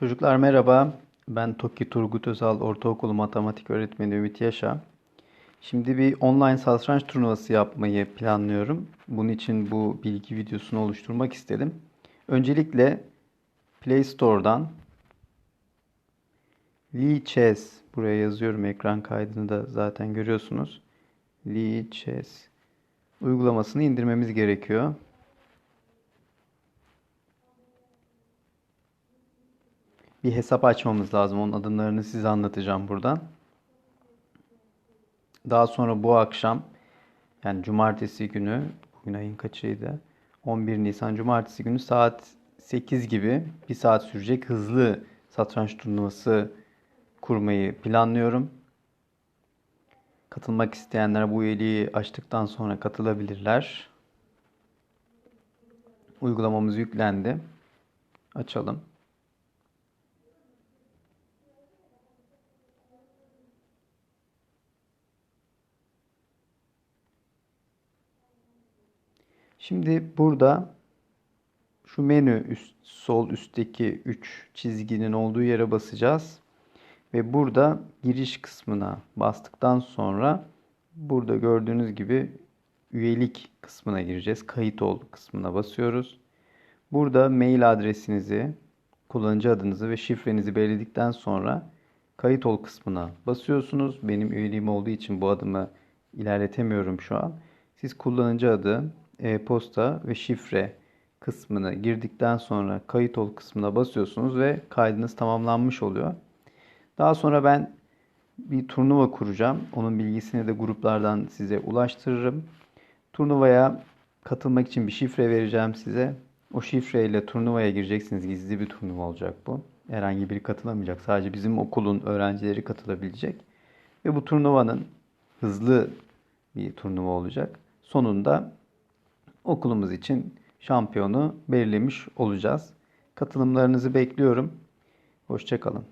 Çocuklar merhaba. Ben Toki Turgut Özal Ortaokulu Matematik Öğretmeni Ümit Yaşa. Şimdi bir online satranç turnuvası yapmayı planlıyorum. Bunun için bu bilgi videosunu oluşturmak istedim. Öncelikle Play Store'dan Lee Chess buraya yazıyorum ekran kaydını da zaten görüyorsunuz. Lee Chess uygulamasını indirmemiz gerekiyor. Bir hesap açmamız lazım. Onun adımlarını size anlatacağım buradan. Daha sonra bu akşam yani cumartesi günü bugün ayın kaçıydı? 11 Nisan cumartesi günü saat 8 gibi bir saat sürecek hızlı satranç turnuvası kurmayı planlıyorum. Katılmak isteyenler bu üyeliği açtıktan sonra katılabilirler. Uygulamamız yüklendi. Açalım. Şimdi burada şu menü üst, sol üstteki 3 çizginin olduğu yere basacağız. Ve burada giriş kısmına bastıktan sonra burada gördüğünüz gibi üyelik kısmına gireceğiz. Kayıt ol kısmına basıyoruz. Burada mail adresinizi, kullanıcı adınızı ve şifrenizi belirledikten sonra kayıt ol kısmına basıyorsunuz. Benim üyeliğim olduğu için bu adımı ilerletemiyorum şu an. Siz kullanıcı adı, e-posta ve şifre kısmını girdikten sonra kayıt ol kısmına basıyorsunuz ve kaydınız tamamlanmış oluyor. Daha sonra ben bir turnuva kuracağım. Onun bilgisini de gruplardan size ulaştırırım. Turnuvaya katılmak için bir şifre vereceğim size. O şifreyle turnuvaya gireceksiniz. Gizli bir turnuva olacak bu. Herhangi biri katılamayacak. Sadece bizim okulun öğrencileri katılabilecek. Ve bu turnuvanın hızlı bir turnuva olacak. Sonunda okulumuz için şampiyonu belirlemiş olacağız. Katılımlarınızı bekliyorum. Hoşçakalın.